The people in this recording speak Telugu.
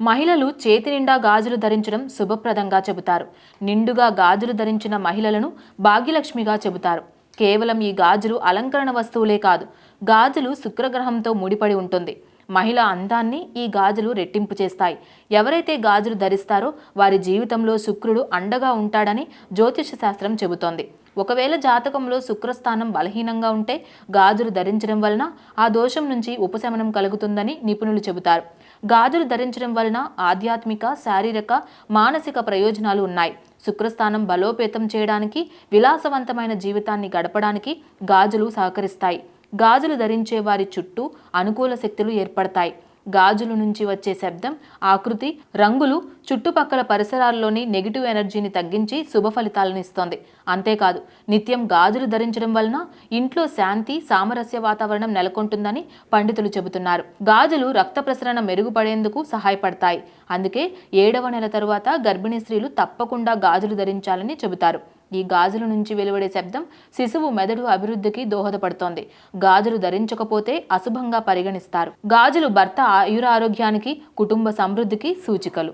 మహిళలు చేతి నిండా గాజులు ధరించడం శుభప్రదంగా చెబుతారు. నిండుగా గాజులు ధరించిన మహిళలను భాగ్యలక్ష్మిగా చెబుతారు. కేవలం ఈ గాజులు అలంకరణ వస్తువులే కాదు గాజులు శుక్రగ్రహంతో ముడిపడి ఉంటుంది. మహిళ అందాన్ని ఈ గాజులు రెట్టింపు చేస్తాయి. ఎవరైతే గాజులు ధరిస్తారో వారి జీవితంలో శుక్రుడు అండగా ఉంటాడని జ్యోతిష శాస్త్రం చెబుతోంది. ఒకవేళ జాతకంలో శుక్రస్థానం బలహీనంగా ఉంటే గాజులు ధరించడం వలన ఆ దోషం నుంచి ఉపశమనం కలుగుతుందని నిపుణులు చెబుతారు. గాజులు ధరించడం వలన ఆధ్యాత్మిక శారీరక మానసిక ప్రయోజనాలు ఉన్నాయి. శుక్రస్థానం బలోపేతం చేయడానికి విలాసవంతమైన జీవితాన్ని గడపడానికి గాజులు సహకరిస్తాయి. గాజులు ధరించే వారి చుట్టూ అనుకూల శక్తులు ఏర్పడతాయి. గాజుల నుంచి వచ్చే శబ్దం ఆకృతి రంగులు చుట్టుపక్కల పరిసరాల్లోని నెగిటివ్ ఎనర్జీని తగ్గించి శుభ ఫలితాలను ఇస్తోంది. అంతేకాదు నిత్యం గాజులు ధరించడం వలన ఇంట్లో శాంతి సామరస్య వాతావరణం నెలకొంటుందని పండితులు చెబుతున్నారు. గాజులు రక్త ప్రసరణ మెరుగుపడేందుకు సహాయపడతాయి. అందుకే ఏడవ నెల తరువాత గర్భిణీ స్త్రీలు తప్పకుండా గాజులు ధరించాలని చెబుతారు. ఈ గాజుల నుంచి వెలువడే శబ్దం శిశువు మెదడు అభివృద్ధికి దోహదపడుతోంది. గాజులు ధరించకపోతే అశుభంగా పరిగణిస్తారు. గాజులు భర్త ఆయురారోగ్యానికి కుటుంబ సమృద్ధికి సూచికలు.